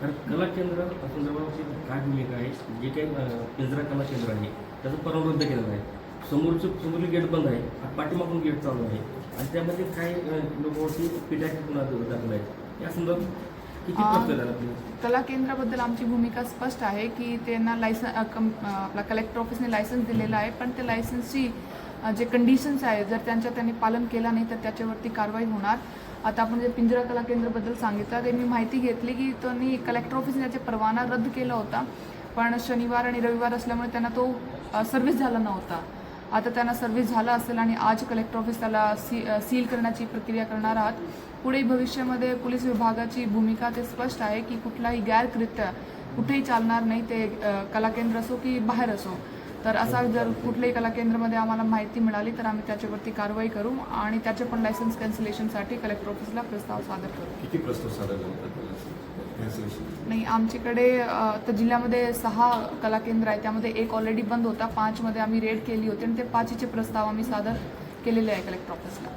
तर कला केंद्र संदर्भाची काय भूमिका आहे जे काही पिंजरा कला केंद्र आहे त्याचं रद्द केलेलं आहे. समोरचं समोरची गेट बंद आहे पाठीमागून गेट चालू आहे. आणि त्यामध्ये काही लोकांवरती गुन्हा दाखल आहे या संदर्भात कला केंद्राबद्दल आमची भूमिका स्पष्ट आहे की त्यांना लायसन आपला कलेक्टर ऑफिसने लायसन्स दिलेलं आहे पण त्या लायसन्सची जे कंडिशन्स आहे जर त्यांच्या त्यांनी पालन केलं नाही तर त्याच्यावरती कारवाई होणार. आता आपण जे पिंजरा कला केंद्रबद्दल सांगितलं ते मी माहिती घेतली की त्यांनी कलेक्टर ऑफिसने त्याचे परवाना रद्द केला होता. पण शनिवार आणि रविवार असल्यामुळे त्यांना तो सर्व्हिस झाला नव्हता. आता त्यांना सर्व्हिस झाला असेल आणि आज कलेक्टर ऑफिस त्याला सी सील करण्याची प्रक्रिया करणार आहात. पुढे भविष्यामध्ये पोलीस विभागाची भूमिका ते स्पष्ट आहे की कुठलाही गैरकृत्य कुठेही चालणार नाही ते कला केंद्र असो की बाहेर असो. तर असा जर कुठल्याही कला केंद्रामध्ये आम्हाला माहिती मिळाली तर आम्ही त्याच्यावरती कारवाई करू आणि त्याचे पण लायसन्स कॅन्सलेशनसाठी कलेक्टर ऑफिसला प्रस्ताव सादर करू. किती प्रस्ताव सादर नाही आमच्याकडे तर जिल्ह्यामध्ये सहा कला केंद्र आहे त्यामध्ये एक ऑलरेडी बंद होता. पाचमध्ये आम्ही रेड केली होती आणि ते पाचीचे प्रस्ताव आम्ही सादर केलेले आहे कलेक्टर ऑफिसला